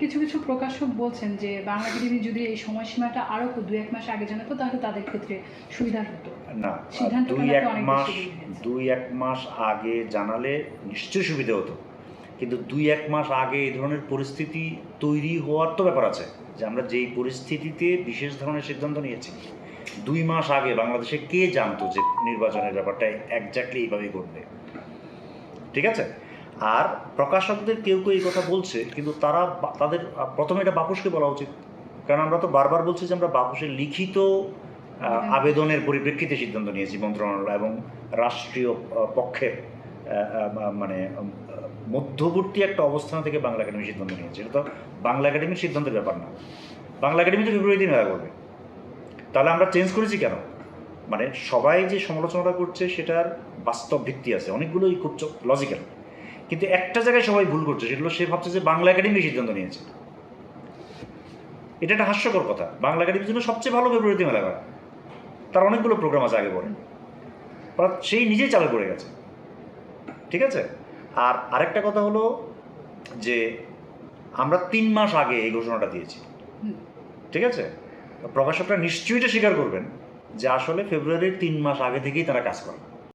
কিছু কিছু প্রকাশক বলছেন যে বাংলা একাডেমি যদি এই সময়সীমাটা আরও দু এক মাস আগে জানাতো তাহলে তাদের ক্ষেত্রে সুবিধা হতো। না দুই এক মাস। দুই এক মাস আগে জানালে নিশ্চয়ই সুবিধা হতো। কিন্তু দুই এক মাস আগে এই ধরনের পরিস্থিতি তৈরি হওয়ার তো ব্যাপার আছে যে আমরা যেই পরিস্থিতিতে বিশেষ ধরনের সিদ্ধান্ত নিয়েছি দুই মাস আগে বাংলাদেশে কে জানতো যে নির্বাচনের ব্যাপারটা একজাক্টলি এইভাবেই ঘটবে? ঠিক আছে? আর প্রকাশকদের কেউ কেউ এই কথা বলছে কিন্তু তারা তাদের প্রথমে এটা বাপুসকে বলা উচিত। কারণ আমরা তো বারবার বলছি যে আমরা বাপুসের লিখিত আবেদনের পরিপ্রেক্ষিতে সিদ্ধান্ত নিয়েছি মন্ত্রণালয় এবং রাষ্ট্রীয় পক্ষের মানে মধ্যবর্তী একটা অবস্থান থেকে বাংলা একাডেমি সিদ্ধান্ত নিয়েছে। এটা তো বাংলা একাডেমির সিদ্ধান্তের ব্যাপার না। বাংলা একাডেমি তো ফেব্রুয়ারি দিন মেলা করবে। তাহলে আমরা চেঞ্জ করেছি কেন? মানে সবাই যে সমালোচনাটা করছে সেটার বাস্তব ভিত্তি আছে। অনেকগুলোই খুব লজিক্যাল কিন্তু একটা জায়গায় সবাই ভুল করছে সেগুলো সে ভাবছে যে বাংলা একাডেমি সিদ্ধান্ত নিয়েছে। এটা একটা হাস্যকর কথা। বাংলা একাডেমির জন্য সবচেয়ে ভালো ফেব্রুয়ারিতে মেলা করা তার অনেকগুলো প্রোগ্রাম আছে আগে পরে। অর্থাৎ সেই নিজেই চালু করে গেছে। ঠিক আছে? আর আরেকটা কথা হলো যে আমরা তিন মাস আগে এই ঘোষণাটা দিয়েছি। ঠিক আছে? প্রকাশকরা নিশ্চয়ই এটা স্বীকার করবেন যে আসলে ফেব্রুয়ারির তিন মাস আগে থেকেই তারা কাজ করে।